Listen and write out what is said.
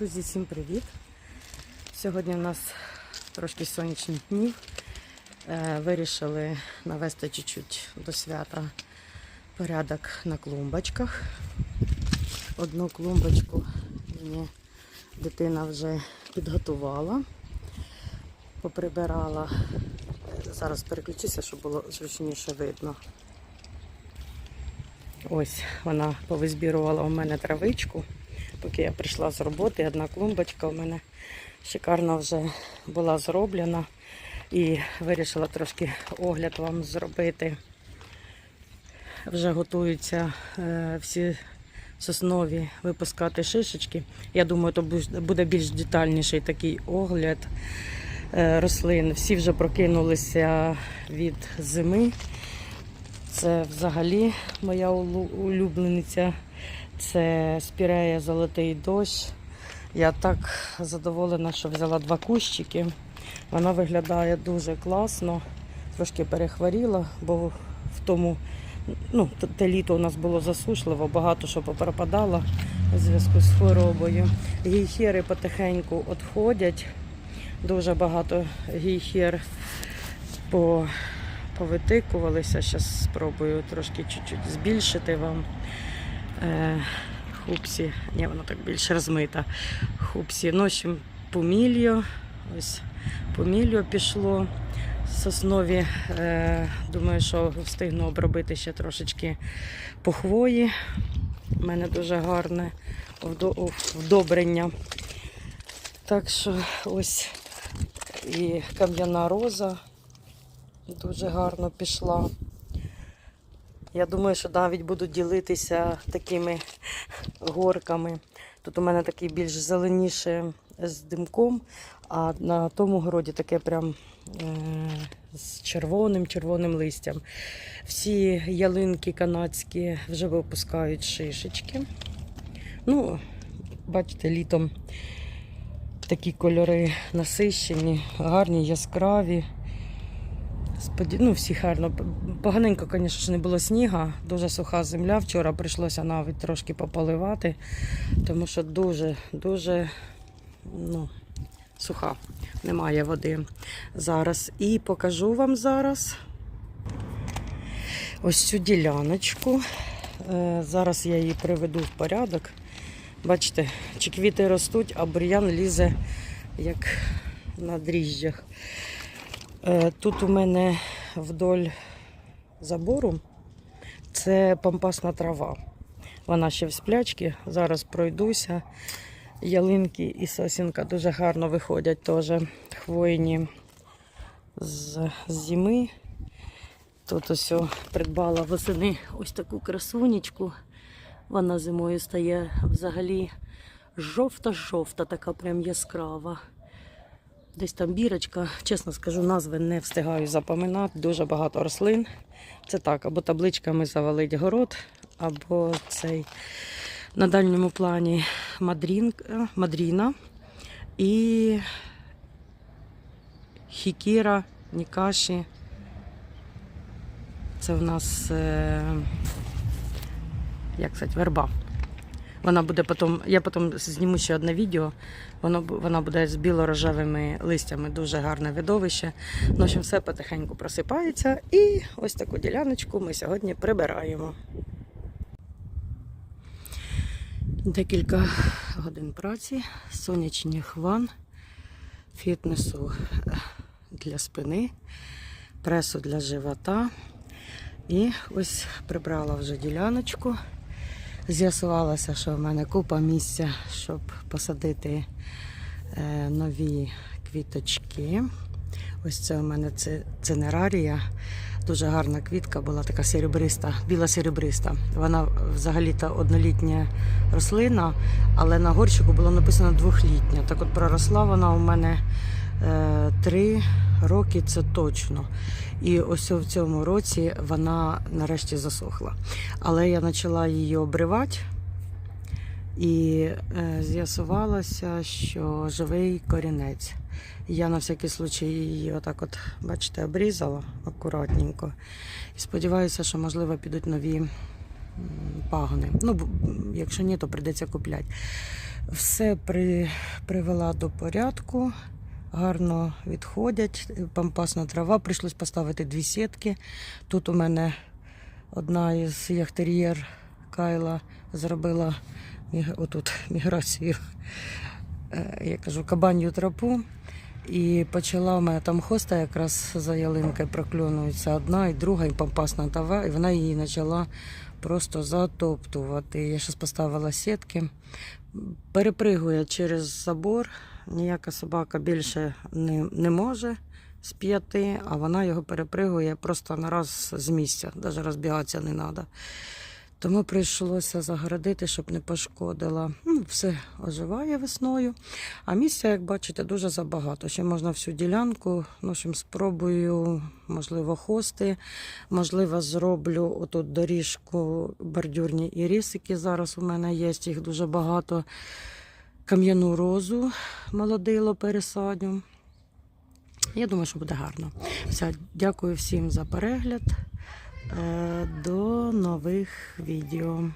Друзі, всім привіт! Сьогодні у нас трошки сонячних днів. Е, Вирішили навести чуть-чуть до свята порядок на клумбочках. Одну клумбочку мені дитина вже підготувала, поприбирала. Зараз переключуся, щоб було зручніше видно. Ось вона повизбірувала у мене травичку. Поки я прийшла з роботи, одна клумбочка у мене шикарно вже була зроблена. І вирішила трошки огляд вам зробити. Вже готуються е, всі соснові випускати шишечки. Я думаю, то буде більш детальніший такий огляд е, рослин. Всі вже прокинулися від зими. Це взагалі моя улюблениця. Це спірея Золотий дощ. Я так задоволена, що взяла два кущики. Вона виглядає дуже класно. Трошки перехворіла, бо в тому ну, те літо у нас було засушливо, багато що попропадало у зв'язку з хворобою. Гейхери потихеньку відходять. Дуже багато гейхер по, повитикувалися. Зараз спробую трошки чуть-чуть збільшити вам. Е, хупсі, ні, воно так більш розмита. Хупсі. Ну, помілью. Ось помілью пішло. Соснові, е, думаю, що встигну обробити ще трошечки по хвої. У мене дуже гарне вдобрення. Так що ось і кам'яна роза дуже гарно пішла. Я думаю, що навіть буду ділитися такими горками. Тут у мене такий більш зеленіше з димком, а на тому городі таке прям е, з червоним червоним листям. Всі ялинки канадські вже випускають шишечки. Ну, бачите, літом такі кольори насищені, гарні, яскраві. Ну, всі гарно. Поганенько, звісно не було сніга, дуже суха земля. Вчора прийшлося навіть трошки пополивати, тому що дуже, дуже ну, суха, немає води зараз. І покажу вам зараз ось цю діляночку. Е, Зараз я її приведу в порядок. Бачите, чи квіти ростуть, а бур'ян лізе як на дріжджах. Е, Тут у мене вдоль забору це пампасна трава. Вона ще в сплячці. Зараз пройдуся. Ялинки і сосінка дуже гарно виходять теж хвойні з з зими. Тут ось придбала восени ось таку красунечку. Вона зимою стає взагалі жовта-жовта, така прям яскрава. Десь там бірочка, чесно скажу, назви не встигаю запам'ятати. Дуже багато рослин. Це так, або табличками завалить город, або цей на дальньому плані мадрінка, мадріна і хікіра, нікаші. Це в нас, е, як сказати, верба. Вона буде потім, я потім зніму ще одне відео. Воно вона буде з біло-рожевими листями, дуже гарне видовище. Ну, в общем, все потихеньку просипається. І ось таку діляночку ми сьогодні прибираємо. Декілька годин праці, сонячних ван, фітнесу е, для спини, пресу для живота. І ось прибрала вже діляночку. З'ясувалося, що в мене купа місця, щоб посадити е, нові квіточки. Ось це у мене цинерарія. Дуже гарна квітка була така серебриста, біла серебриста. Вона взагалі-то однолітня рослина, але на горщику було написано двохлітня. Так от проросла вона у мене три роки, це точно. І ось в цьому році вона нарешті засохла. Але я почала її обривати. І е, з'ясувалося, що живий корінець. Я на всякий случай її отак от, бачите, обрізала акуратненько. І сподіваюся, що, можливо, підуть нові пагони. Ну, якщо ні, то прийдеться купляти. Все при, привела до порядку. Гарно відходять. Пампасна трава. Прийшлось поставити дві сітки. Тут у мене одна із яхтер'єр Кайла зробила отут міграцію. е, Я кажу, кабаню тропу. І почала у мене там хоста якраз за ялинкою прокльонується одна і друга, і пампасна трава, і вона її почала просто затоптувати. Я зараз поставила сітки. Перепригує через забор. Ніяка собака більше не, не може з п'яти, а вона його перепригує просто на раз з місця, навіть розбігатися не треба. Тому прийшлося загородити, щоб не пошкодила. Ну, все оживає весною. А місця, як бачите, дуже забагато. Ще можна всю ділянку. Ну, общем, спробую, можливо, хости. Можливо, зроблю отут доріжку бордюрні ірисики. Зараз у мене є, їх дуже багато. Кам'яну розу молодило пересадю. Я думаю, що буде гарно. Все, дякую всім за перегляд. Е, До нових відео.